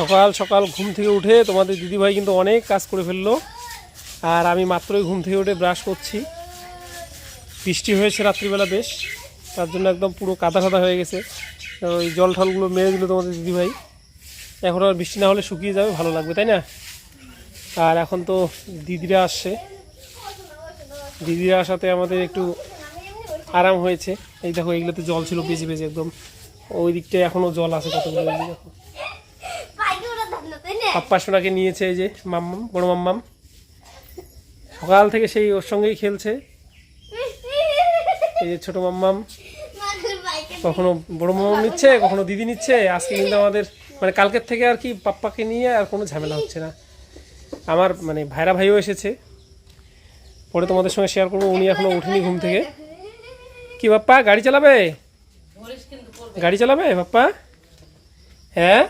সকাল সকাল ঘুম থেকে উঠে তোমাদের দিদিভাই কিন্তু অনেক কাজ করে ফেলল। আর আমি মাত্রই ঘুম থেকে উঠে ব্রাশ করছি। বৃষ্টি হয়েছে রাত্রিবেলা বেশ, তার জন্য একদম পুরো কাদা সাদা হয়ে গেছে। ওই জল ঠলগুলো মেরে দিল তোমাদের দিদিভাই। এখন আর বৃষ্টি না হলে শুকিয়ে যাবে, ভালো লাগবে, তাই না? আর এখন তো দিদিরা আসছে। দিদিরা আসাতে আমাদের একটু আরাম হয়েছে। এই দেখো, এইগুলোতে জল ছিল বেজে বেজে একদম। ওই দিকটায় এখনও জল আছে কতগুলো দেখো। পাপ্পা সোনাকে নিয়েছে এই যে মাম্মাম বড় মাম্মাম। সকাল থেকে সেই ওর সঙ্গেই খেলছে। এই যে ছোট মাম্মাম। কখনো বড় মাম্মাম নিচ্ছে কখনো দিদি নিচ্ছে। আজকে কিন্তু আমাদের মানে কালকের থেকে আর কি পাপ্পাকে নিয়ে আর কোনো ঝামেলা হচ্ছে না। আমার মানে ভাইরা ভাইও এসেছে। পরে তোমাদের সঙ্গে শেয়ার করব। উনি এখনও উঠেনি ঘুম থেকে। কি বাপ্পা গাড়ি চালাবে? গাড়ি চালাবে বাপ্পা? হ্যাঁ?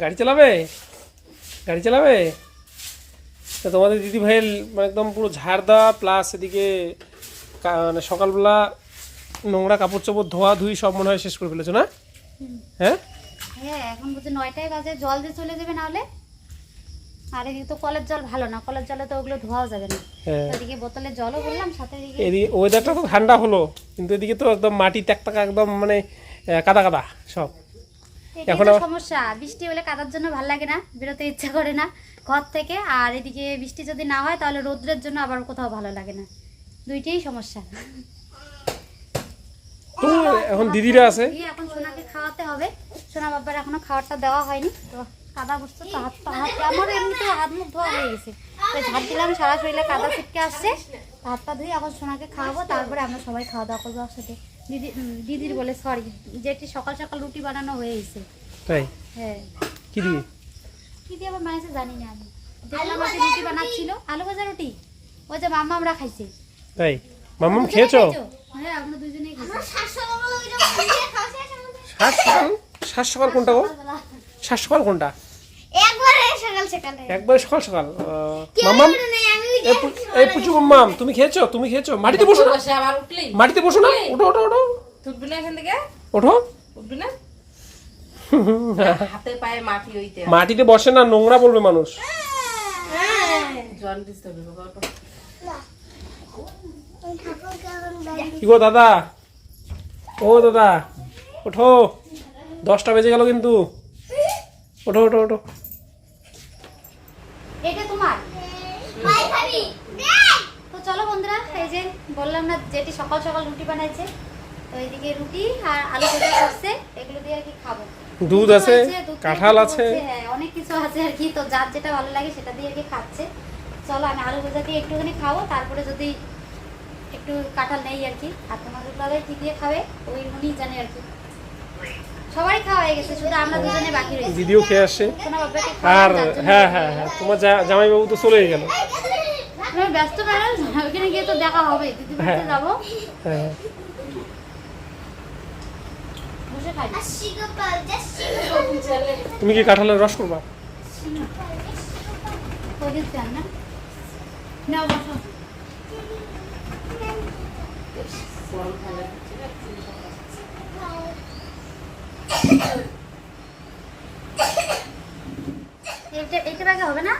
গাড়ি চালাবে? গাড়ি চালাবে? তো তোমাদের দিদি ভাইয়ের মানে একদম পুরো ঝাড় দেওয়া প্লাস এদিকে মানে সকালবেলা নোংরা কাপড় চোপড় ধোয়া ধুই সব মনে হয় শেষ করে ফেলেছো না? হ্যাঁ? হ্যাঁ এখন বুঝি নয়টায় বাজে জল দিয়ে চলে যাবে নাহলে আর এদিকে তো কলের জল ভালো না কলের জলে তো ওগুলো ধোয়াও যাবে না। হ্যাঁ। ওদিকে বোতলে জলও বললাম সাথে এদিকে এদিকে ওয়েদারটা তো ঠান্ডা হলো কিন্তু এদিকে তো একদম মাটি ট্যাকটাকা একদম মানে কাদা কাদা সব। এখন সমস্যা। বৃষ্টি হলে কাদার জন্য ভালো লাগে না বেরোতে ইচ্ছা করে না ঘর থেকে। আর এদিকে বৃষ্টি যদি না হয় তাহলে রোদ্রের জন্য আবার কোথাও ভালো লাগে না। দুইটাই সমস্যা। তো এখন দিদিরা আছে? এখন সোনাকে খাওয়াতে হবে। সোনা বাবার এখনও খাবারটা দেওয়া হয়নি তো কাদা তো হাত পা হাত আমার এমনিতে হাত মুখ ধোয়া হয়ে গেছে। তো ঝাড় দিলাম সারা শরীরে কাদা ছিটকে আসছে। হাত পা ধুয়ে এখন সোনাকে খাওয়াবো তারপরে আমরা সবাই খাওয়া দাওয়া করব একসাথে। দিদি দিদির বলে সরি যেটি সকাল সকাল রুটি বানানো হয়ে গেছে তাই? হ্যাঁ। কি দিয়ে? কি দিয়ে আবার বানাইছে জানি না আমি। দেখলাম আজকে রুটি বানাচ্ছিল আলু ভাজা রুটি ওই যে মাম্মা আমরা খাইছে। তাই? মাম্মাম খেয়েছো? হ্যাঁ আমরা দুজনেই খাইছি। সাত সকাল কোনটা গো। সাত সকাল কোনটা? একবারে সকাল সকালে। একবারে সকাল সকাল আহ, মাম্মাম? এই পুচু মাম তুমি খেয়েছো? তুমি খেয়েছো? মাটিতে বসো না। মাটিতে বসো না। ওঠো ওঠো ওঠো। উঠবি না এখান থেকে? ওঠো। উঠবি না? হাতে পায়ে মাটি হইতে মাটিতে বসে না নোংরা বলবে মানুষ। কি গো দাদা? ও দাদা ওঠো। দশটা বেজে গেল কিন্তু। ওঠো ওঠো ওঠো এটা তোমার ভাই ভাবি তো চলো বন্ধুরা এই যে বললাম না যেটি সকাল সকাল রুটি বানাইছে তো এইদিকে রুটি আর আলু ভাজা করছে এগুলো দিয়ে আর কি খাব। দুধ আছে কাঁঠাল আছে। হ্যাঁ, অনেক কিছু আছে আর কি তো যার যেটা ভালো লাগে সেটা দিয়ে আর কি খাচ্ছে। চলো আমি আলু ভাজা দিয়ে একটুখানি খাব তারপরে যদি একটু কাঁঠাল নেই আর কি আর তোমাদের দাদাই কি দিয়ে খাবে ওই উনি জানে আর কি। সবাই খাওয়া হয়ে গেছে শুধু আমরা দুজনে বাকি রয়েছি। দিদিও খেয়ে বাবাকে আর হ্যাঁ হ্যাঁ হ্যাঁ তোমার জামাইবাবু তো চলেই গেল। তুমি ব্যস্ত ম্যাডাম ওখানে গিয়ে তো দেখা হবে হ্যাঁ। যাব। হ্যাঁ। তুমি কি কাঁঠালের রস করবা? এইটা এইটা ব্যাগে হবে না?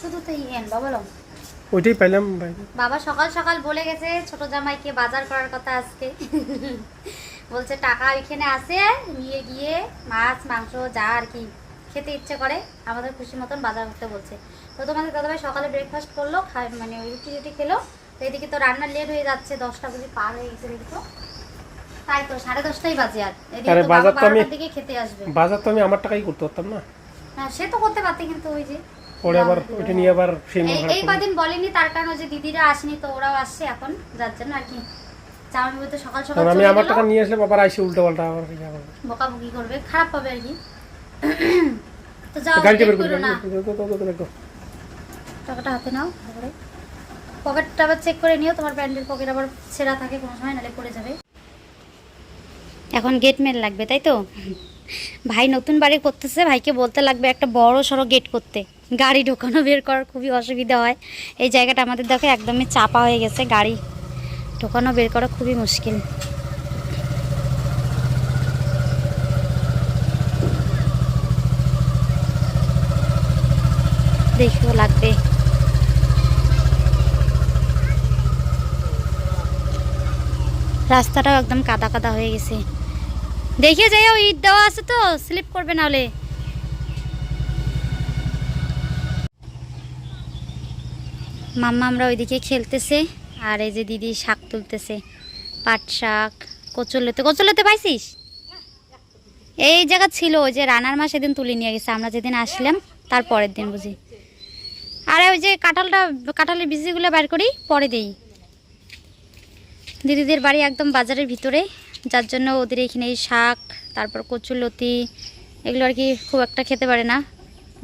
শুধু তো ইয়েন বাবা ওইটাই পাইলাম বাবা সকাল সকাল বলে গেছে ছোট জামাইকে বাজার করার কথা আজকে। বলছে টাকা এখানে আছে নিয়ে গিয়ে মাছ মাংস যা আর কি খেতে ইচ্ছে করে আমাদের খুশি মতন বাজার করতে বলছে। তো তোমাদের দাদাভাই সকালে ব্রেকফাস্ট করল খা- মানে ওই রুটি রুটি খেলো। তো এদিকে তো রান্না লেট হয়ে যাচ্ছে দশটা বুঝি পার হয়ে গেছে দেখি তো। তাই তো সাড়ে দশটাই বাজে আর। এদিকে বাজার তো আমি- খেতে আসবে। বাজার তো আমি আমার টাকাই করতে পারতাম না। হ্যাঁ সে তো করতে পারতে কিন্তু ওই যে পরে আবার ওইটা নিয়ে আবার সেই মন এই। কদিন বলেনি তার কারণ যে দিদিরা আসেনি তো ওরাও আসছে এখন যার জন্য আর কি। চাউমিন বলতে সকাল সকাল আমি আমার টাকা নিয়ে আসলে বাবার আইসে উল্টো পাল্টা আবার বকাবকি করবে খারাপ পাবে আর কি। তো যাও গাড়িটা বের করো না। টাকাটা হাতে নাও তারপরে পকেটটা আবার চেক করে নিও তোমার প্যান্টের পকেট আবার ছেঁড়া থাকে কোনো সময় নালে পড়ে যাবে। এখন গেট মেল লাগবে তাই তো? ভাই নতুন বাড়ি করতেছে ভাইকে বলতে লাগবে একটা বড় সড়ো গেট করতে। গাড়ি ঢোকানো বের করার খুবই অসুবিধা হয়। এই জায়গাটা আমাদের দেখো একদমই চাপা হয়ে গেছে, গাড়ি ঢোকানো বের করা খুবই মুশকিল। দেখিও লাগবে। রাস্তাটাও একদম কাদা কাদা হয়ে গেছে। দেখে যাইও, ইট দেওয়া আছে তো, স্লিপ করবে নাহলে মাম্মা আমরা ওইদিকে খেলতেছে, আর এই যে দিদি শাক তুলতেছে, পাট শাক কচুরলতে কচুরলতে পাইছিস? এই জায়গা ছিল, ওই যে রানার মা সেদিন তুলে নিয়ে গেছে, আমরা যেদিন আসলাম তার পরের দিন বুঝি। আরে ওই যে কাঁঠালটা, কাঁঠালের বিচিগুলো বের করি, পরে দেই। দিদিদের বাড়ি একদম বাজারের ভিতরে, যার জন্য ওদের এখানে এই শাক, তারপর কচুরলতি এগুলো আর কি খুব একটা খেতে পারে না।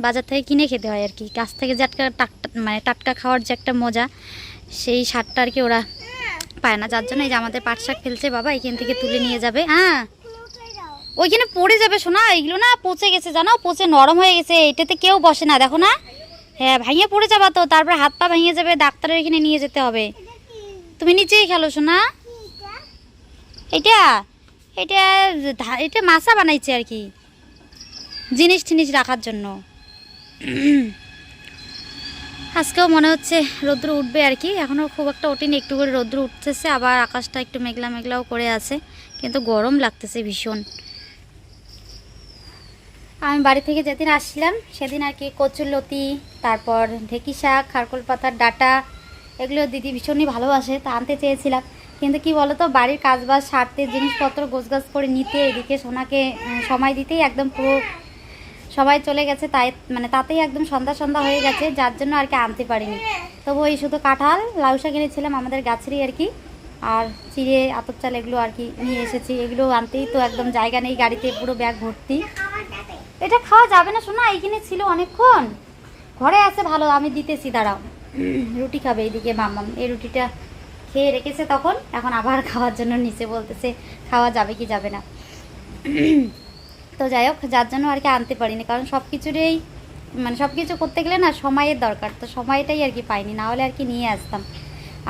বাজার থেকে কিনে খেতে হয় আর কি, গাছ থেকে যে টাটকা মানে টাটকা খাওয়ার যে একটা মজা, সেই স্বাদটা আর কি ওরা পায় না। যার জন্য এই যে আমাদের পাট শাক ফেলছে বাবা, এখান থেকে তুলে নিয়ে যাবে। হ্যাঁ। ওইখানে পড়ে যাবে শোনা এগুলো না পচে গেছে, জানো? পচে নরম হয়ে গেছে, এটাতে কেউ বসে না, দেখো না? হ্যাঁ ভাঙিয়ে পড়ে যাবা তো, তারপর হাত পা ভাঙিয়ে যাবে, ডাক্তারের এখানে নিয়ে যেতে হবে। তুমি নিচেই খেলো শোনা এটা এটা এটা মাছা বানাইছে আর কি জিনিস টিনিস রাখার জন্য। আজকেও মনে হচ্ছে রৌদ্র উঠবে আর কি। এখনও খুব একটা ওঠেনি, একটু করে রৌদ্র উঠতেছে, আবার আকাশটা একটু মেঘলা মেঘলাও করে আছে, কিন্তু গরম লাগতেছে ভীষণ। আমি বাড়ি থেকে যেদিন আসছিলাম, সেদিন আর কি কচুরলতি, তারপর ঢেকি শাক, খারকোল পাতার ডাটা, এগুলো দিদি ভীষণই ভালোবাসে, তা আনতে চেয়েছিলাম। কিন্তু কি বলতো, বাড়ির কাজবাজ, সারতে, জিনিসপত্র গোছগাছ করে নিতে, এদিকে সোনাকে সময় দিতেই একদম পুরো সবাই চলে গেছে, তাই মানে তাতেই একদম সন্ধ্যা সন্ধ্যা হয়ে গেছে, যার জন্য আর কি আনতে পারিনি। তবু ওই শুধু কাঁঠাল, লাউ শাক এনেছিলাম আমাদের গাছেরই আর কি। আর চিড়ে আতর চাল এগুলো আর কি নিয়ে এসেছি। এগুলো আনতেই তো একদম জায়গা নেই, গাড়িতে পুরো ব্যাগ ভর্তি। এটা খাওয়া যাবে না শোনা এইখানে ছিল অনেকক্ষণ। ঘরে আছে ভালো, আমি দিতেছি, দাঁড়াও। রুটি খাবে এইদিকে মাম্মাম এই রুটিটা খেয়ে রেখেছে তখন, এখন আবার খাওয়ার জন্য নিচে বলতেছে, খাওয়া যাবে কি যাবে না। তো যাই হোক, যার জন্য আর কি আনতে পারিনি। কারণ সব কিছুরই মানে সব কিছু করতে গেলে না সময়ের দরকার। তো সময়টাই আর কি পাইনি, না হলে আর কি নিয়ে আসতাম।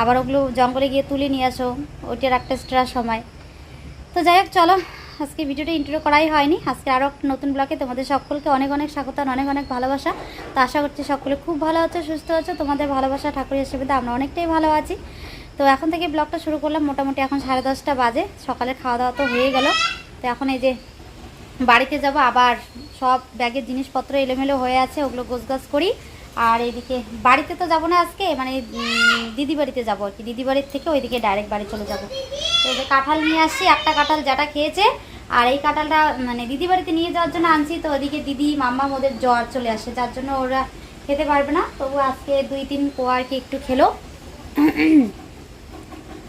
আবার ওগুলো জঙ্গলে গিয়ে তুলে নিয়ে আসো, ওইটার একটা এক্সট্রা সময়। তো যাই হোক, চলো, আজকে ভিডিওটা ইন্টারভিউ করাই হয়নি। আজকে আরও নতুন ব্লগে তোমাদের সকলকে অনেক অনেক স্বাগত অনেক অনেক ভালোবাসা। তো আশা করছি সকলে খুব ভালো আছো, সুস্থ আছো। তোমাদের ভালোবাসা, ঠাকুরের সুবিধা আমরা অনেকটাই ভালো আছি। তো এখন থেকে ব্লগটা শুরু করলাম মোটামুটি এখন সাড়ে দশটা বাজে। সকালে খাওয়া দাওয়া তো হয়ে গেল। তো এখন এই যে বাড়িতে যাব, আবার সব ব্যাগের জিনিসপত্র এলোমেলো হয়ে আছে, ওগুলো গোছগাছ করি। আর এদিকে বাড়িতে তো যাব না আজকে মানে দিদি বাড়িতে যাব আর কি। দিদি বাড়ির থেকে ওইদিকে ডাইরেক্ট বাড়ি চলে যাব। তো যে কাঁঠাল নিয়ে আসছি, একটা কাঁঠাল যেটা খেয়েছে। আর এই কাঁঠালটা মানে দিদি বাড়িতে নিয়ে যাওয়ার জন্য আনছি, তো ওদিকে দিদি, মাম্মা ওদের জ্বর চলে আসে যার জন্য ওরা খেতে পারবে না। তবু আজকে দুই তিন কোয়া আর কি একটু খেলো।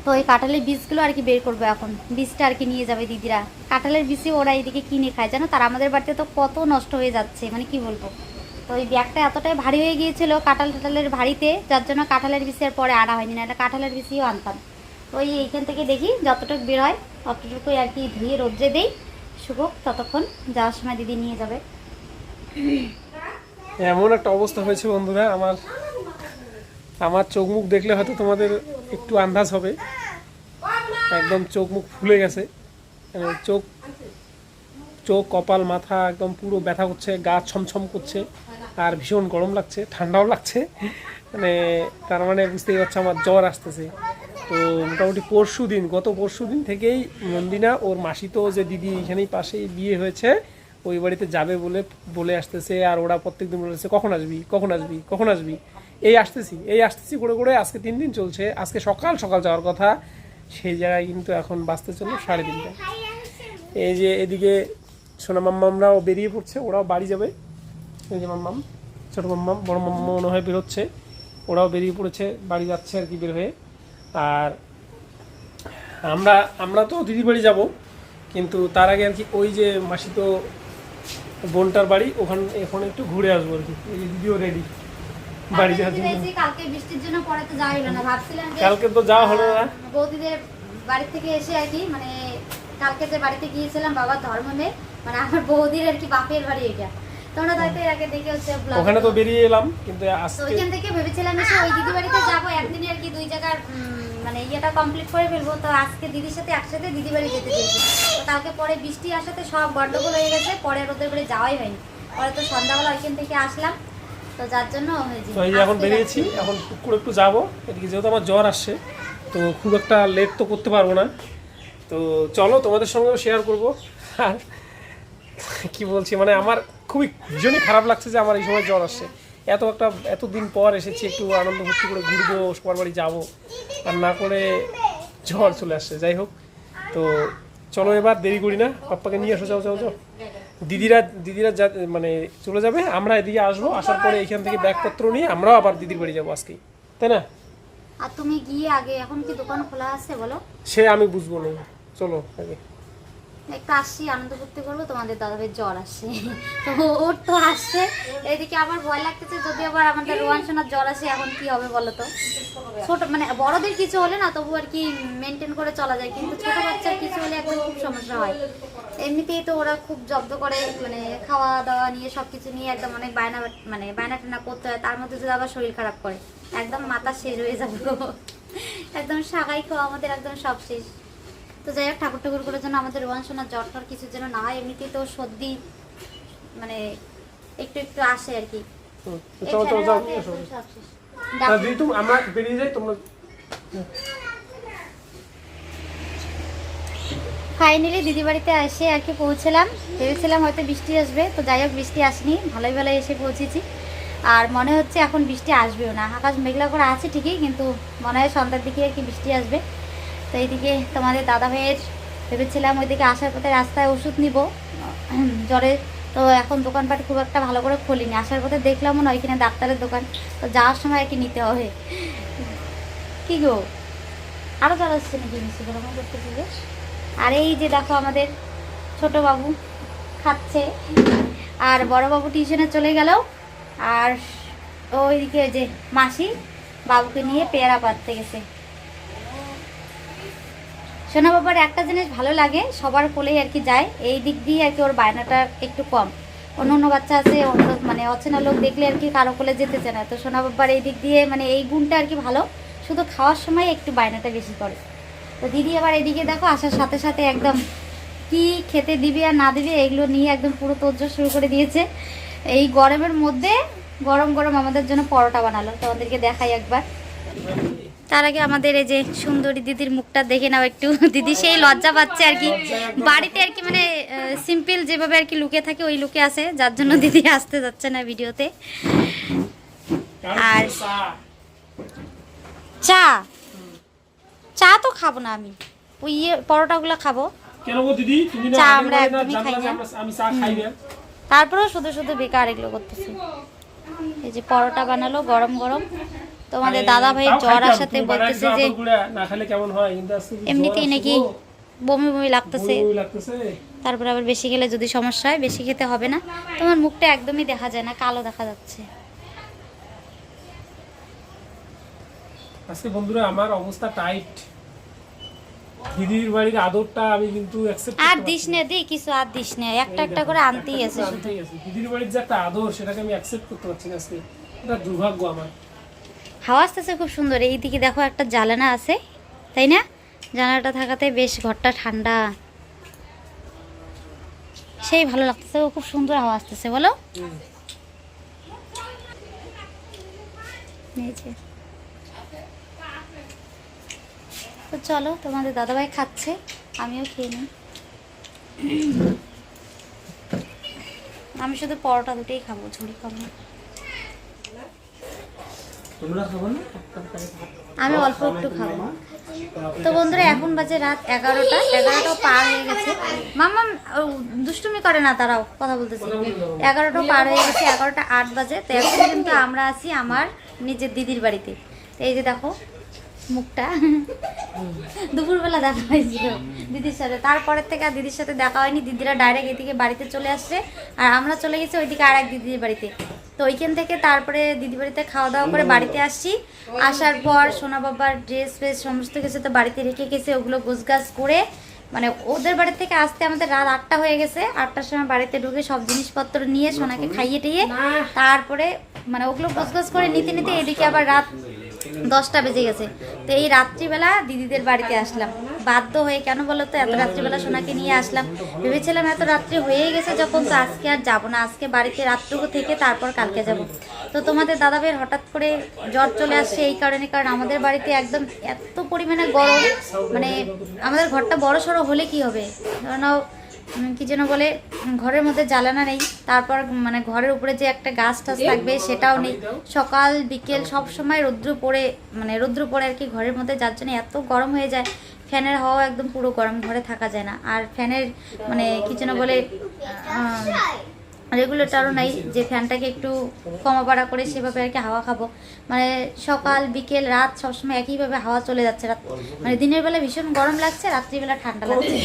তো এই কাঁঠালের বীজগুলো আর কি বের করবে এখন। বীজটা আর কি নিয়ে যাবে দিদিরা। কাঁঠালের বীজই ওরা এদিকে কিনে খায়, জানো? তার আমাদের বাড়িতে তো কত নষ্ট হয়ে যাচ্ছে মানে কি বলব? তো ওই ব্যাগটা এতটাই ভারী হয়ে গিয়েছিল কাঁঠাল টাটালের ভারীতে, যার জন্য কাঁঠালের বীজের পরে আনা হয়নি না এটা কাঁঠালের বীজও আনতাম। তো ওই এইখান থেকে দেখি যতটুকু বের হয় ততটুকুই আর কি ধুয়ে রোদ্রে দেই। শুভক ততক্ষণ যাওয়ার সময় দিদি নিয়ে যাবে। এমন একটা অবস্থা হয়েছে বন্ধুরা, আমার আমার চোখ মুখ দেখলে হয়তো তোমাদের একটু আন্দাজ হবে। একদম চোখ মুখ ফুলে গেছে। মানে চোখ চোখ, কপাল, মাথা একদম পুরো ব্যথা করছে, গা ছমছম করছে আর ভীষণ গরম লাগছে, ঠান্ডাও লাগছে। মানে তার মানে বুঝতেই পারছ আমার জ্বর আসতেছে। তো মোটামুটি পরশু দিন, গত পরশু দিন থেকেই নন্দিনা, ওর মাসি তো যে দিদি এখানেই পাশেই বিয়ে হয়েছে, ওই বাড়িতে যাবে বলে বলে আসতেছে। আর ওরা প্রত্যেকদিন বলেছে কখন আসবি? কখন আসবি? কখন আসবি? এই আসতেছি এই আসতেছি করে করে আজকে তিন দিন চলছে। আজকে সকাল সকাল যাওয়ার কথা, সেই জায়গায় কিন্তু এখন বাঁচতে চলল সাড়ে তিনটা এই যে এদিকে সোনা মাম্মামরাও বেরিয়ে পড়ছে, ওরাও বাড়ি যাবে। এই যে মাম্মাম, ছোটো মাম্মাম, বড় মাম্মা মনে হয় বেরোচ্ছে ওরাও বেরিয়ে পড়েছে, বাড়ি যাচ্ছে আর কি বের হয়ে। আর আমরা আমরা তো দিদি বাড়ি যাব, কিন্তু তার আগে আর কি ওই যে মাসি তো বোনটার বাড়ি, ওখানে, এখন একটু ঘুরে আসব আর কি। দিদিও রেডি বাড়ি যাওয়ার জন্য। কালকে বৃষ্টির জন্য পরে তো যাওয়া হলো না। ভাবছিলাম কালকে তো যাওয়া হলো না। বৌদিদের বাড়ি থেকে এসে আর কি মানে কালকে যে বাড়িতে গিয়েছিলাম বাবার ধর্মে মানে আমার বৌদির আর কি বাপের বাড়ি এটা। তোমরা তো আগে দেখে হচ্ছে ওখানে তো তো- বেরিয়ে এলাম কিন্তু আজকে ওইখান থেকে ভেবেছিলাম এসে ওই দিদি বাড়িতে যাব একদিনে আর কি দুই জায়গার মানে ইয়েটা কমপ্লিট করে ফেলব। তো আজকে দিদির সাথে একসাথে দিদি বাড়ি যেতে তো কালকে পরে বৃষ্টি আসাতে সব গন্ডগোল হয়ে গেছে পরে আর ওদের বাড়ি যাওয়াই হয়নি। পরে তো সন্ধ্যাবেলা ওইখান থেকে আসলাম। তো যার জন্য তো এই যে এখন বেরিয়েছি এখন করে একটু যাব। এদিকে যেহেতু আমার জ্বর আসছে তো খুব একটা লেট তো করতে পারব না। তো চলো তোমাদের সঙ্গেও শেয়ার করব। আর কি বলছি মানে আমার খুবই ভীষণই খারাপ লাগছে যে আমার এই সময় জ্বর আসছে। এত একটা এতদিন পর এসেছি একটু আনন্দ ফুর্তি করে ঘুরবো সবার বাড়ি যাব। আর না করে জ্বর চলে আসছে যাই হোক। তো চলো এবার দেরি করি না। পাপ্পাকে নিয়ে আসো যাও যাও যাও। দিদিরা দিদিরা যা মানে চলে যাবে আমরা এদিকে আসব আসার পরে এখান থেকে ব্যাগপত্র নিয়ে আমরাও আবার দিদির বাড়ি যাব আজকেই। তাই না? আর তুমি গিয়ে আগে এখন কি দোকান খোলা আছে বলো? সে আমি বুঝব না। চলো আগে। একটু আসছি আনন্দ করতে করব, তোমাদের দাদাভাইয়ের জ্বর আসছে তো ওর তো আসছে এদিকে আমার ভয় লাগতেছে, যদি আবার আমাদের রোয়ান সোনার জ্বর আসে, এখন কি হবে বলো তো? ছোট মানে বড়দের কিছু হলে না, তবু আর কি মেনটেন করে চলা যায়, কিন্তু ছোট বাচ্চার কিছু হলে একদম খুব সমস্যা হয়। এমনিতেই তো ওরা খুব জব্দ করে মানে খাওয়া দাওয়া নিয়ে সব কিছু নিয়ে একদম অনেক বায়না মানে বায়না টানা করতে হয়, তার মধ্যে যদি আবার শরীর খারাপ করে, একদম মাথা শেষ হয়ে যাবে একদম সাগাই খাওয়া আমাদের একদম সব শেষ। তো যাই হোক ঠাকুর ঠাকুর করার জন্য আমাদের রোয়ান সোনার জ্বর টর কিছু যেন না হয় এমনিতেই তো সর্দি মানে একটু একটু আসে আর কি। আমরা বেরিয়ে যাই তোমরা ফাইনালি দিদি বাড়িতে এসে আর কি পৌঁছলাম। ভেবেছিলাম হয়তো বৃষ্টি আসবে তো যাই হোক বৃষ্টি আসেনি। ভালোই ভালোই এসে পৌঁছেছি। আর মনে হচ্ছে এখন বৃষ্টি আসবেও না। আকাশ মেঘলা করে আছে ঠিকই কিন্তু মনে হয় সন্ধ্যার দিকে আর কি বৃষ্টি আসবে। এইদিকে তোমাদের দাদা ভাইয়ের ভেবেছিলাম ওইদিকে আসার পথে রাস্তায় ওষুধ নিব। জ্বরে তো এখন দোকানপাট খুব একটা ভালো করে খুলিনি। আসার পথে দেখলামও না ওইখানে ডাক্তারের দোকান। তো যাওয়ার সময় কি নিতে হবে। কি গো? আরও জ্বর আসছে নাকি মিষ্টি এরকম করতেছি আর এই যে দেখো আমাদের ছোট বাবু খাচ্ছে। আর বড় বাবু টিউশনে চলে গেল। আর ওইদিকে যে মাসি বাবুকে নিয়ে পেয়ারা পাততে গেছে। সোনা বাবার একটা জিনিস ভালো লাগে, সবার কোলেই আর কি যায়। এই দিক দিয়ে আর কি ওর বায়নাটা একটু কম। অন্য অন্য বাচ্চা আছে, অন্য মানে অচেনা লোক দেখলে আর কি কারও কোলে যেতে চায় না। তো সোনা বাবার এই দিক দিয়ে মানে এই গুণটা আর কি ভালো, শুধু খাওয়ার সময় একটু বায়নাটা বেশি করে। তো দিদি আবার এদিকে দেখো, আসার সাথে সাথে একদম কি খেতে দিবি আর না দিবি এগুলো নিয়ে একদম পুরো তোরজোর শুরু করে দিয়েছে। এই গরমের মধ্যে গরম গরম আমাদের জন্য পরোটা বানালো। তোমাদেরকে দেখাই একবার। তার আগে আমাদের এই যে সুন্দরী দিদির মুখটা দেখে নাও একটু। দিদি সেই লজ্জা পাচ্ছে আর কি। বাড়িতে আর কি মানে সিম্পল যেভাবে আর কি লুকে থাকে ওই লুকে আছে। যার জন্য দিদি আসতে যাচ্ছে না ভিডিওতে। আর চা। চা তো খাব না আমি। ওই ইয়ে পরোটাগুলো খাব। কেন গো দিদি? তুমি না চা আমরা একদমই খাই না। তারপরেও শুধু শুধু বেকার এগুলো করতেছি। এই যে পরোটা বানালো গরম গরম। তোমাদের দাদা ভাই জ্বর আসাতে বলতেছে যে না খেলে কেমন হয়? এমনিতেই নাকি বমি বমি লাগতেছে। বমি বমি লাগতেছে। তারপর আবার বেশি গেলে যদি সমস্যা হয় বেশি খেতে হবে না। তোমার মুখটা একদমই দেখা যায় না কালো দেখা যাচ্ছে। আজকে বন্ধুরা আমার অবস্থা টাইট দিদির বাড়ির আদরটা আমি কিন্তু অ্যাকসেপ্ট আর দিস না। দি কিছু আর দিস না। একটা একটা করে আনতেই আছে শুধু। দিদির বাড়ির যে একটা আদর সেটাকে আমি অ্যাকসেপ্ট করতে পারছি না আজকে। এটা দুর্ভাগ্য আমার। হাওয়া আসতেছে খুব সুন্দর। এইদিকে দেখো একটা জানালা আছে, তাই না? জানালাটা থাকাতে বেশ ঘরটা ঠান্ডা। সেই ভালো লাগতেছে খুব সুন্দর হাওয়া আসতেছে, বলো। এই। তো চলো, তোমাদের দাদাভাই খাচ্ছে, আমিও খেয়ে নিই। আমি শুধু পরোটা দুটোই খাব, ঝুড়ি খাব। আমি অল্প একটু খাব। তো বন্ধুরা এখন বাজে রাত এগারোটা। এগারোটাও পার হয়ে গেছে। মামা দুষ্টুমি করে না তারাও কথা বলতেছে। এগারোটাও পার হয়ে গেছে এগারোটা আট বাজে। তো এখন কিন্তু আমরা আছি আমার নিজের দিদির বাড়িতে। এই যে দেখো মুখটা। দুপুরবেলা দেখা হয়েছিল দিদির সাথে। তারপরের থেকে আর দিদির সাথে দেখা হয়নি। দিদিরা ডাইরেক্ট এদিকে বাড়িতে চলে আসছে। আর আমরা চলে গেছি ওইদিকে আর এক দিদির বাড়িতে। তো ওইখান থেকে তারপরে দিদি বাড়িতে খাওয়া দাওয়া করে বাড়িতে আসছি। আসার পর সোনা বাবার ড্রেস ফ্রেস সমস্ত কিছু তো বাড়িতে রেখে গেছে। ওগুলো গোছগাছ করে মানে ওদের বাড়ি থেকে আসতে আমাদের রাত আটটা হয়ে গেছে। আটটার সময় বাড়িতে ঢুকে সব জিনিসপত্র নিয়ে সোনাকে খাইয়ে টিয়ে তারপরে মানে ওগুলো গোছগাছ করে নিতে নিতে এদিকে আবার রাত দশটা বেজে গেছে। তো এই রাত্রিবেলা দিদিদের বাড়িতে আসলাম। বাধ্য হয়ে কেন বলো তো, এত রাত্রিবেলা সোনাকে নিয়ে আসলাম। ভেবেছিলাম এত রাত্রি হয়ে গেছে যখন তো আজকে আর যাব না, আজকে বাড়িতে রাতটুকু থেকে তারপর কালকে যাব। তো তোমাদের দাদা ভাইয়ের হঠাৎ করে জ্বর চলে আসছে এই কারণে, কারণ আমাদের বাড়িতে একদম এত পরিমাণে গরম মানে আমাদের ঘরটা বড় সড়ো হলে কি হবে? ধরো কি যেন বলে ঘরের মধ্যে জ্বালানা নেই। তারপর মানে ঘরের উপরে যে একটা গাছ টাছ থাকবে সেটাও নেই। সকাল বিকেল সব সময় রৌদ্র পড়ে মানে রৌদ্র পড়ে আর কি ঘরের মধ্যে যার জন্য এত গরম হয়ে যায়। ফ্যানের হাওয়া একদম পুরো গরম ঘরে থাকা যায় না। আর ফ্যানের মানে কি যেন বলে আহ, রেগুলেটরও নাই, যে ফ্যানটাকে একটু কমা বাড়া করে সেভাবে আর কি হাওয়া খাব। মানে সকাল, বিকেল, রাত সবসময় একইভাবে হাওয়া চলে যাচ্ছে রাত মানে দিনের বেলা ভীষণ গরম লাগছে, রাত্রিবেলা ঠান্ডা লাগছে।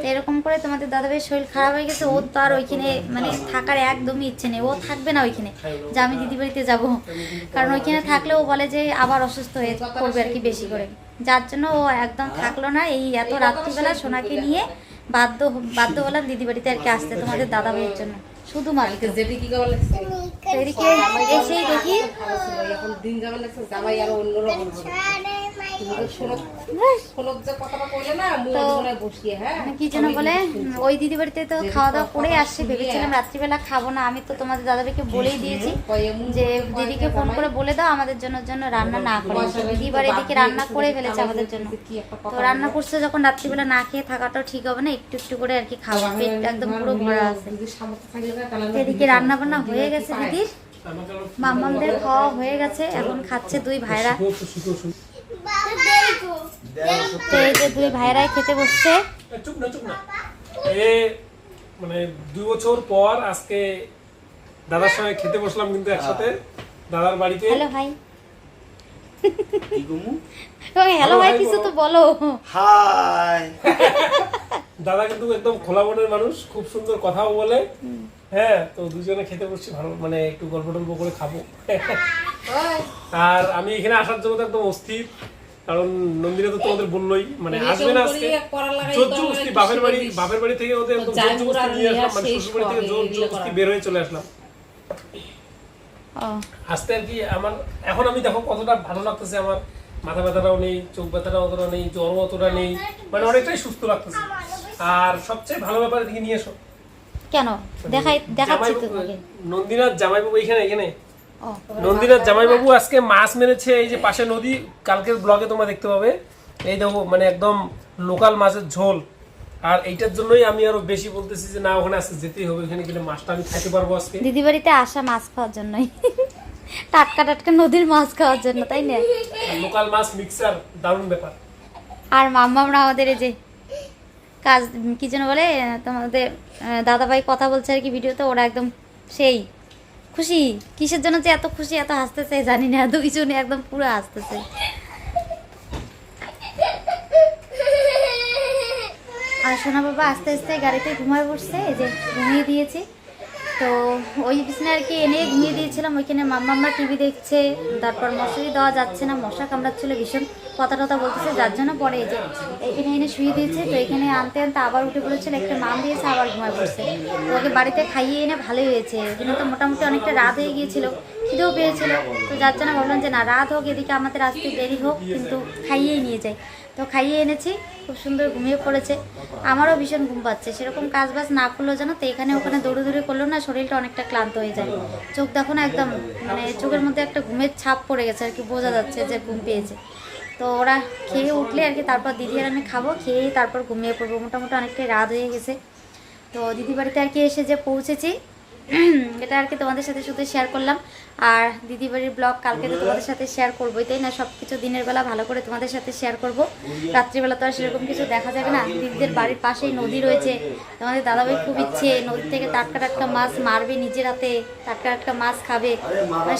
তো এরকম করে তোমাদের দাদাভাইয়ের শরীর খারাপ হয়ে গেছে, ও তো আর ওইখানে মানে থাকার একদমই ইচ্ছে নেই, ও থাকবে না ওইখানে। যে আমি দিদি বাড়িতে যাব। কারণ ওইখানে থাকলে ও বলে যে আবার অসুস্থ হয়ে পড়বে আর কি বেশি করে। যার জন্য ও একদম থাকল না, এই এত রাত্রিবেলা সোনাকে নিয়ে বাধ্য বাধ্য হলাম দিদি বাড়িতে আর কি আসতে তোমাদের দাদা ভাইয়ের যেটি কি কেমন লাগছে? এদিকে দেখি। এখন দিন লাগছে জামাই আরও অন্যরকম মনে হ্যাঁ? কি যেন বলে ওই দিদি বাড়িতে তো খাওয়া দাওয়া করে আসছে ভেবেছিলাম রাত্রিবেলা খাব না আমি তো তোমাদের দাদাভাইকে বলেই দিয়েছি যে দিদিকে ফোন করে বলে দাও আমাদের জন্য জন্য রান্না না করে। দিদি এদিকে রান্না করে ফেলেছে আমাদের জন্য। তো রান্না করছে যখন রাত্রিবেলা না খেয়ে থাকাটাও ঠিক হবে না একটু একটু করে আর কি খাব পেট একদম পুরো ভরা আছে। এদিকে রান্না বান্না হয়ে গেছে দিদির মাম্মামদের খাওয়া হয়ে গেছে এখন খাচ্ছে দুই ভাইরা। এই যে দুই ভাইরাই খেতে বসছে। চুপ না চুপ না। এ মানে দুই বছর পর আজকে দাদার সঙ্গে খেতে বসলাম কিন্তু একসাথে দাদার বাড়িতে। হ্যালো ভাই। কি হ্যালো ভাই ভাই কিছু তো বলো। হাই। দাদা কিন্তু একদম খোলা মনের মানুষ খুব সুন্দর কথাও বলে। হ্যাঁ তো দুজনে খেতে বসছি ভালো মানে একটু গল্প টল্প করে খাব। আর আমি এখানে আসার জন্য তো একদম অস্থির কারণ নন্দিনা তো তোমাদের বললোই মানে আসবে না আজকে। জোর তো জবস্তি বাপের বাড়ি বাপের বাড়ি থেকে ওদের একদম জোর জবস্তি নিয়ে আসলাম মানে শ্বশুর বাড়ি থেকে জোর জবস্তি বের হয়ে চলে আসলাম। আসতে আর কি আমার এখন আমি দেখো কতটা ভালো লাগতেছে আমার মাথা ব্যথাটাও নেই চোখ ব্যথাটা অতটা নেই জ্বরও অতটা নেই মানে অনেকটাই সুস্থ লাগতেছে। আর সবচেয়ে ভালো ব্যাপার দিকে নিয়ে এসো। কেন? দেখাই দেখাচ্ছি তো জামাইবাবু- তোমাকে। নন্দিনার জামাইবাবু এখানে এখানে? নন্দিনার জামাইবাবু আজকে মাছ মেরেছে এই যে পাশে নদী কালকের ব্লগে তোমরা দেখতে পাবে। এই দেখো মানে একদম লোকাল মাছের ঝোল। আর এইটার জন্যই আমি আরও বেশি বলতেছি যে না ওখানে আজকে যেতেই হবে ওখানে গেলে মাছটা আমি খাইতে পারব আজকে। দিদি বাড়িতে আসা মাছ খাওয়ার জন্যই। টাটকা টাটকা নদীর মাছ খাওয়ার জন্য তাই না? লোকাল মাছ মিক্সার দারুণ ব্যাপার। আর মাম্মামরা আমাদের এই যে কাজ, কি যেন বলে তোমাদের দাদাভাই কথা বলছে আর কি ভিডিওতে, ওরা একদম সেই, খুশি। কিসের জন্য যে এত খুশি, এত হাসতেছে, জানি না এত কিছু নিয়ে একদম পুরো হাসতেছে। আর সোনা বাবা আস্তে আস্তে গাড়িতে ঘুমায় পড়ছে যে ঘুমিয়ে দিয়েছি। তো ওই বিছানা আর কি এনে ঘুমিয়ে দিয়েছিলাম, ওইখানে মাম্মা টিভি দেখছে, তারপর মশারি দেওয়া যাচ্ছে না, মশা কামড়াচ্ছিল ভীষণ। কথা টথা বলতেছে, যার জন্য পরে এই যে এখানে এনে শুয়ে দিয়েছে, তো এখানে আনতে আনতে আবার উঠে পড়েছিল একটা মাম দিয়েছে, আবার ঘুমায় পড়ছে। ওকে বাড়িতে খাইয়ে এনে ভালোই হয়েছে। এখানে তো মোটামুটি অনেকটা রাত হয়ে গিয়েছিল, খিদেও পেয়েছিল। তো যার জন্য ভাবলাম যে, না, রাত হোক, এদিকে আমাদের আসতে দেরি হোক, কিন্তু খাইয়েই নিয়ে যাই। তো খাইয়ে এনেছি, খুব সুন্দর ঘুমিয়ে পড়েছে। আমারও ভীষণ ঘুম পাচ্ছে। সেরকম কাজ বাজ না করলেও জানো তো এখানে ওখানে দৌড়ে দৌড়ে করলেও না শরীরটা অনেকটা ক্লান্ত হয়ে যায়। চোখ দেখো না একদম মানে চোখের মধ্যে একটা ঘুমের ছাপ পড়ে গেছে, আর কি বোঝা যাচ্ছে যে ঘুম পেয়েছে। তো ওরা খেয়ে উঠলে আর কি, তারপর দিদি আর আমি খাব, খেয়ে তারপর ঘুমিয়ে পড়ব। মোটামুটি অনেকটাই রাত হয়ে গেছে। তো দিদি বাড়িতে আর কি এসে যে পৌঁছেছি, এটা আর কি তোমাদের সাথে শুধু শেয়ার করলাম। আর দিদি বাড়ির ব্লগ কালকে তো তোমাদের সাথে শেয়ার করবোই, তাই না? সব কিছু দিনের বেলা ভালো করে তোমাদের সাথে শেয়ার করব। রাত্রিবেলা তো আর সেরকম কিছু দেখা যাবে না। দিদিদের বাড়ির পাশেই নদী রয়েছে। তোমাদের দাদাভাই খুব ইচ্ছে নদী থেকে টাটকা টাটকা মাছ মারবে নিজের হাতে, টাটকা টাটকা মাছ খাবে।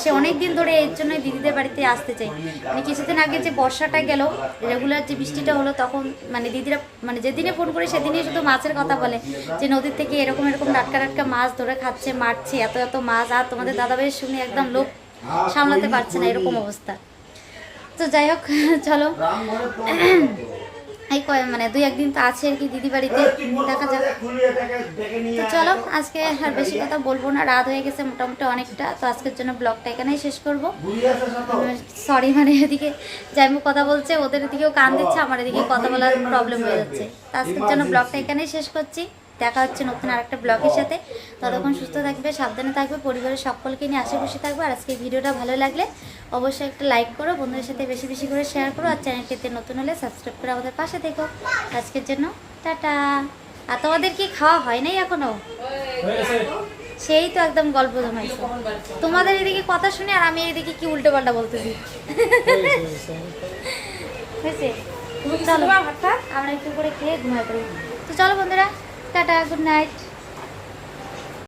সে অনেক দিন ধরে এর জন্যই দিদিদের বাড়িতে আসতে চাই মানে কিছুদিন আগে যে বর্ষাটা গেল রেগুলার যে বৃষ্টিটা হলো তখন মানে দিদিরা মানে যেদিনে ফোন করে সেদিনই শুধু মাছের কথা বলে যে নদীর থেকে এরকম এরকম টাটকা টাটকা মাছ ধরে খাচ্ছে, মারছে, এত এত মাছ। আর তোমাদের দাদাভাইয়ের শুনে একদম লোক সামলাতে পারছে না এরকম অবস্থা। তো যাই হোক, চলো। এই কয় মানে দুই একদিন তো আছে আর কি দিদি বাড়িতে দেখা যাক। তো চলো, আজকে আর বেশি কথা বলব না, রাত হয়ে গেছে মোটামুটি অনেকটা, তো আজকের জন্য ব্লগটা এখানেই শেষ করব। সরি মানে এদিকে যাইমু কথা বলছে, ওদের এদিকেও কান দিচ্ছে, আমার এদিকে কথা বলার প্রবলেম হয়ে যাচ্ছে। তো আজকের জন্য ব্লগটা এখানেই শেষ করছি। দেখা হচ্ছে নতুন আরেকটা ব্লগের সাথে। ততক্ষণ সুস্থ থাকবে সাবধানে থাকবে পরিবারের সকলকে নিয়ে আশেপাশে থাকবে। আর আজকে ভিডিওটা ভালো লাগলে অবশ্যই একটা লাইক করো বন্ধুদের সাথে বেশি বেশি করে শেয়ার করো। আর চ্যানেলটিতে নতুন হলে সাবস্ক্রাইব করে আমাদের পাশে দেখো আজকের জন্য টাটা। আর তোমাদের কি খাওয়া হয় নাই এখনও? সেই তো একদম গল্প জমাইছে। তোমাদের এদিকে কথা শুনে আর আমি এদিকে কি উল্টো পাল্টা বলতেছি? হয়েছে? চলো আমরা একটু করে খেয়ে ঘুমাই পড়ি। তো চলো বন্ধুরা টাটা গুড নাইট